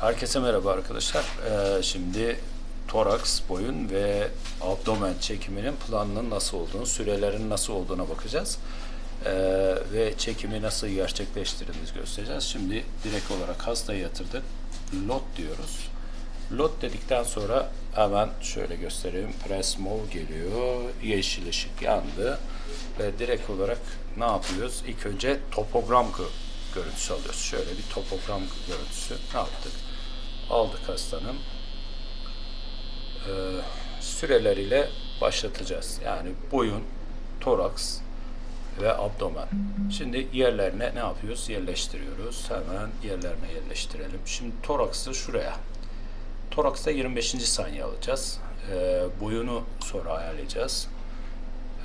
Herkese merhaba arkadaşlar. Ee, şimdi toraks, boyun ve abdomen çekiminin planının nasıl olduğunu, sürelerin nasıl olduğuna bakacağız. Ee, ve çekimi nasıl gerçekleştirdiğimizi göstereceğiz. Şimdi direkt olarak hastayı yatırdık. Lot diyoruz. Lot dedikten sonra hemen şöyle göstereyim. Press move geliyor. Yeşil ışık yandı. Ve direkt olarak ne yapıyoruz? İlk önce topogram görüntüsü alıyoruz. Şöyle bir topogram görüntüsü. Ne yaptık? Aldık hastanın. Ee, süreleriyle başlatacağız. Yani boyun, toraks ve abdomen. Şimdi yerlerine ne yapıyoruz? Yerleştiriyoruz. Hemen yerlerine yerleştirelim. Şimdi toraksı şuraya. Toraksta 25. saniye alacağız. Ee, boyunu sonra ayarlayacağız.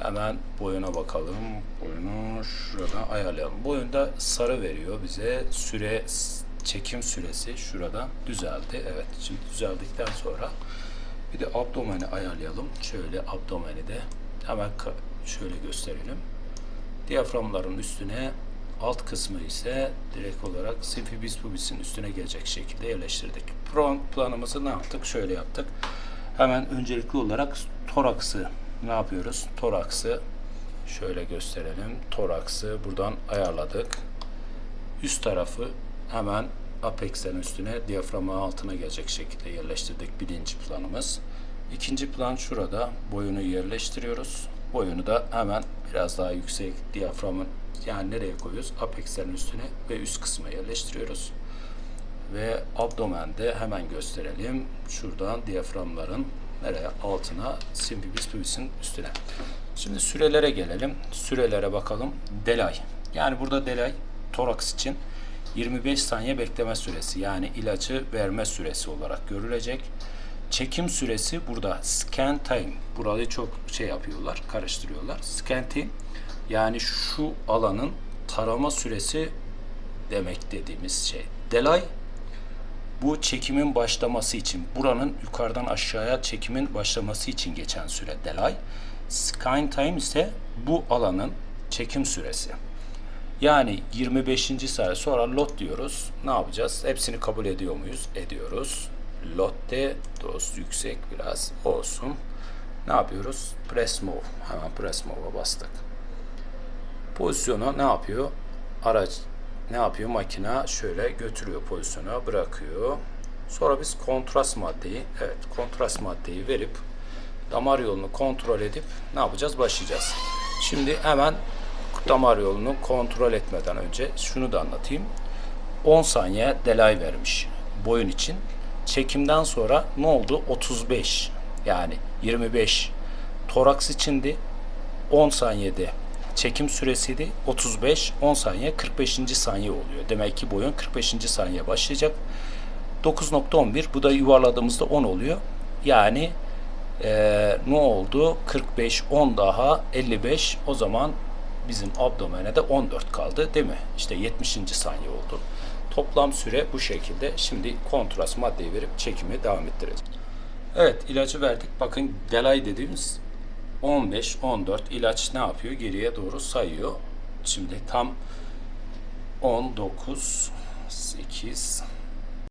Hemen boyuna bakalım. Boyunu şurada ayarlayalım. Boyunda sarı veriyor bize. Süre çekim süresi şurada düzeldi. Evet. Şimdi düzeldikten sonra bir de abdomeni ayarlayalım. Şöyle abdomeni de hemen şöyle gösterelim. Diyaframların üstüne alt kısmı ise direkt olarak simfibis pubis'in üstüne gelecek şekilde yerleştirdik. Plan, planımızı ne yaptık? Şöyle yaptık. Hemen öncelikli olarak toraksı ne yapıyoruz? Toraksı şöyle gösterelim. Toraksı buradan ayarladık. Üst tarafı hemen apex'ten üstüne diyaframın altına gelecek şekilde yerleştirdik birinci planımız. İkinci plan şurada boyunu yerleştiriyoruz. Boyunu da hemen biraz daha yüksek diyaframın yani nereye koyuyoruz? Apex'lerin üstüne ve üst kısma yerleştiriyoruz. Ve abdomende hemen gösterelim. Şuradan diyaframların nereye? Altına simfibis pubis'in üstüne. Şimdi sürelere gelelim. Sürelere bakalım. Delay. Yani burada delay toraks için 25 saniye bekleme süresi yani ilacı verme süresi olarak görülecek. Çekim süresi burada scan time. Burayı çok şey yapıyorlar, karıştırıyorlar. Scan time yani şu alanın tarama süresi demek dediğimiz şey. Delay bu çekimin başlaması için, buranın yukarıdan aşağıya çekimin başlaması için geçen süre delay. Scan time ise bu alanın çekim süresi. Yani 25. saniye sonra lot diyoruz. Ne yapacağız? Hepsini kabul ediyor muyuz? Ediyoruz. Lotte doz yüksek biraz olsun. Ne yapıyoruz? Press move. Hemen press move'a bastık. Pozisyonu ne yapıyor? Araç ne yapıyor? Makina şöyle götürüyor pozisyona bırakıyor. Sonra biz kontrast maddeyi, evet kontrast maddeyi verip damar yolunu kontrol edip ne yapacağız? Başlayacağız. Şimdi hemen damar yolunu kontrol etmeden önce şunu da anlatayım. 10 saniye delay vermiş boyun için. Çekimden sonra ne oldu? 35 yani 25 toraks içindi. 10 saniyede çekim süresiydi. 35 10 saniye 45. saniye oluyor. Demek ki boyun 45. saniye başlayacak. 9.11 bu da yuvarladığımızda 10 oluyor. Yani eee, ne oldu? 45 10 daha 55 o zaman bizim abdomene de 14 kaldı değil mi? İşte 70. saniye oldu. Toplam süre bu şekilde. Şimdi kontrast maddeyi verip çekimi devam ettireceğiz. Evet ilacı verdik. Bakın delay dediğimiz 15, 14 ilaç ne yapıyor? Geriye doğru sayıyor. Şimdi tam 10, 9, 8,